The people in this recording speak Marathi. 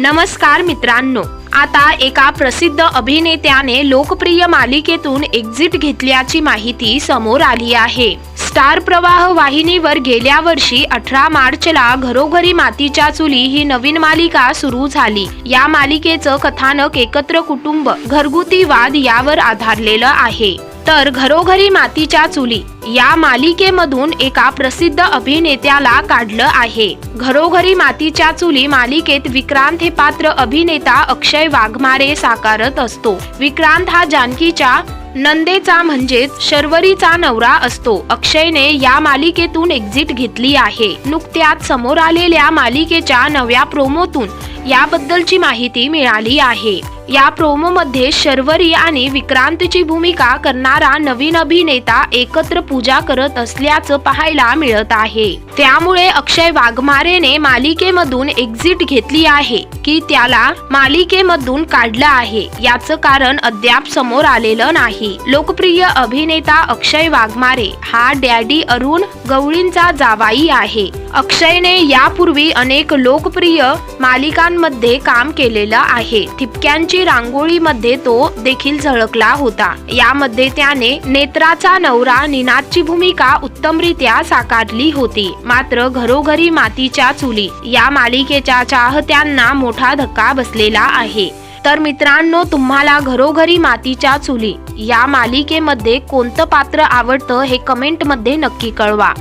नमस्कार मित्रांनो आता एका प्रसिद्ध अभिनेत्याने लोकप्रिय मालिकेतून एक्झिट घेतल्याची माहिती समोर आली आहे. स्टार प्रवाह वाहिनीवर गेल्या वर्षी अठरा मार्चला घरोघरी मातीच्या चुली ही नवीन मालिका सुरू झाली. या मालिकेचं कथानक एकत्र कुटुंब घरगुती वाद यावर आधारलेलं आहे. तर घरोघरी मातीच्या चुली या मालिकेमधून एका प्रसिद्ध अभिनेत्याला काढलं आहे. घरोघरी मातीच्या चुली मालिकेत विक्रांत हे पात्र अभिनेता अक्षय वाघमारे साकारत असतो. विक्रांत हा जानकीच्या नंदेचा म्हणजेच शर्वरीचा नवरा असतो. अक्षयने या मालिकेतून एक्झिट घेतली आहे. नुकत्याच समोर आलेल्या मालिकेच्या नव्या प्रोमोतून याबद्दलची माहिती मिळाली आहे. या प्रोमोमध्ये शर्वरी आणि विक्रांतची भूमिका करणारा नवीन अभिनेता एकत्र पूजा करत असल्याचं पाहायला मिळत आहे. त्यामुळे अक्षय वाघमारेने मालिकेमधून एक्झिट घेतली आहे की त्याला मालिकेमधून काढलं आहे याचं कारण अद्याप समोर आलेलं नाही. लोकप्रिय अभिनेता अक्षय वाघमारे हा डॅडी अरुण गवळींचा जावाई आहे. अक्षयने यापूर्वी अनेक लोकप्रिय मालिकांमध्ये काम केलेलं आहे. ठिपक्यांची रांगोळीमध्ये तो देखील झळकला होता. यामध्ये त्याने नेत्राचा नवरा निनादची भूमिका उत्तमरित्या साकारली होती. मात्र घरोघरी मातीच्या चुली या मालिकेच्या चाहत्यांना मोठा धक्का बसलेला आहे. तर मित्रांनो तुम्हाला घरोघरी मातीच्या चुली या मालिकेमध्ये कोणतं पात्र आवडतं हे कमेंटमध्ये नक्की कळवा.